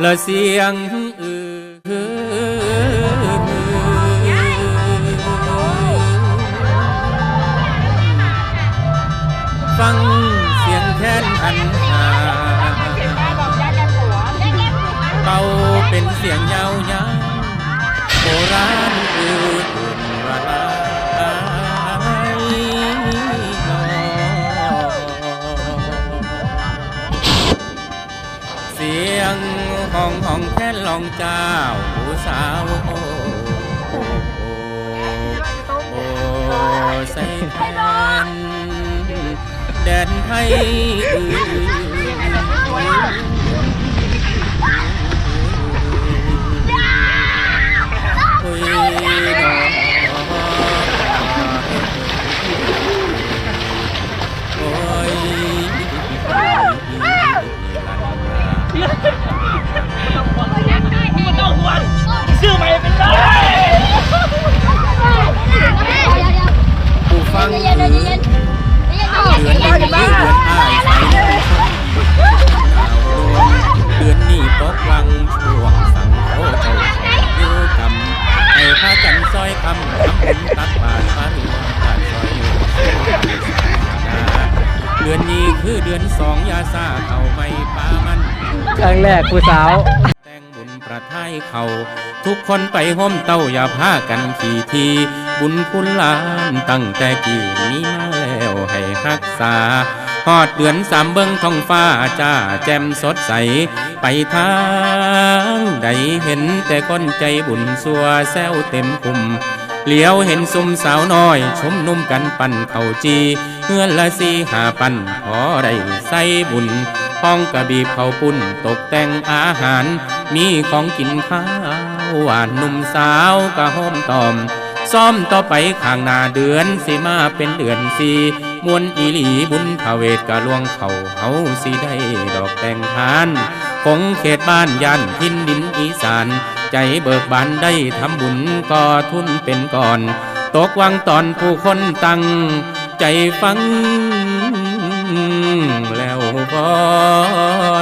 และเสียงอื่นฟังเสียงแค้นพันหา งห้องห้องแค่ลองเจ้าผู้สาวโอ้โอ้โอ้ใส่แฟนแดนไทย เดือนนี้เดือนอ้ายใสหนาวลมเดือนนี้ตกวังช่วงสังโคเจ้าอยู่กำให้พระจันทร์ซอยคำทำบุญตักบาตรพระหลวงบาตรซอยอยู่เดือนนี้คือเดือนสองยาซาเขาไม่ปามันครั้งแรกผู้สาว แต่งบุญประทายเขา ทุกคนไปห้มเต้าอย่าพากันขี่ที บุญคุณหลานตั้งแต่กี่นี้มาแล้วให้รักษาฮอดเดือนสามเบิ้งท้องฟ้าจ้าแจ่มสดใส ไปทางใดเห็นแต่คนใจบุญสัวแซวเต็มคุมเหลียวเห็นซุมสาวน้อย ชมนุ่มกันปั่นเข่าจีเงื่อนละสีหาปั่นขอได้ใส่บุญห้องกระบีเขาปุ่นตกแต่งอาหาร มีของกินข้าวหวานนุ่มสาวกระห้อมตอม ซ้อมต่อไปข้างหน้าเดือนสิมาเป็นเดือนสีมวนอีหลีบุญพาเวทกะลวงเขาเฮาสิได้ดอกแต่งทานคงเขตบ้านยันทินดินอีสาน ใจเบิกบานได้ทำบุญก่อทุนเป็นก่อน ตกวังตอนผู้คนตั้งใจฟังแล้วพ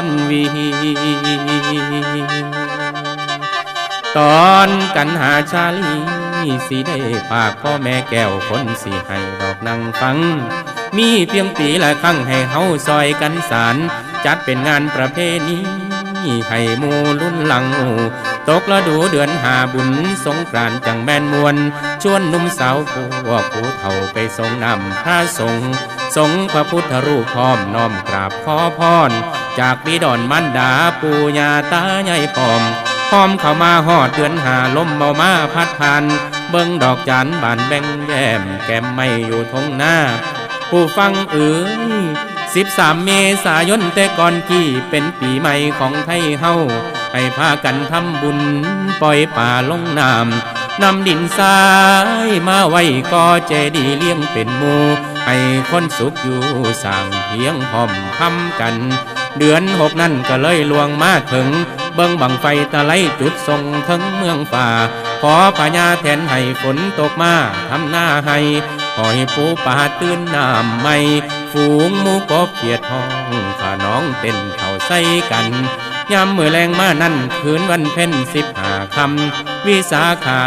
รวีตอนกันหาชาลี สิได้ฝากพ่อแม่แก้วคนสิให้ดอกนางฟัง มีเพียงปีละครั้งให้เฮาซอยกันสาร จัดเป็นงานประเพณีให้หมูรุ่นหลังหมูตกละดูเดือนหาบุญสงกรานจังแม่นมวนชวนหนุ่มสาวพวกผู้เฒ่าไปทรงนำพระสงฆ์สงฆ์พระพุทธรูปพร้อมน้อมกราบขอพร จากบิดอนมันดาปูญาตายายปอม พร้อมเข้ามาหอดเดือนหาลมเมามาพัดผ่าน เบิ่งดอกจันบานแบ่งแยมแก้มไม่อยู่ทงหน้า ผู้ฟังเอ๋ยสิบสามเมษายนแต่ก่อนกี่เป็นปีใหม่ของไทยเฮาให้พากันทำบุญปล่อยป่าลงน้ำนำดินทรายมาไว้ก่อเจดีย์เลี้ยงเป็นมูให้คนสุขอยู่สั่งเพียงพร้อมคำกัน เดือนหกนั่นก็เลยลวงมาถึง เบิ่งบังไฟตะไลจุดทรงถึงเมืองป่า ขอพญาแทนให้ฝนตกมาทำหน้าให้ขอให้ปูป่าตื่นน้ำไม่ฝูงมูกบเขียดห้องขาน้องเต้นเข่าใส่กันยามมือแรงมานั่นคืนวันเพ็ญสิบหาคำวิสาขา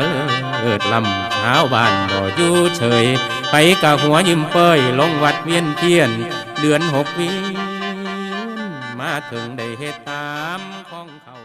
เลิศลำเช้าบ้านบ่อยู่เฉย ไปกะหัวยิ้มเป้ยลงวัดเวียนเทียน เดือนหกวี มาถึงได้เหตุตามของเขา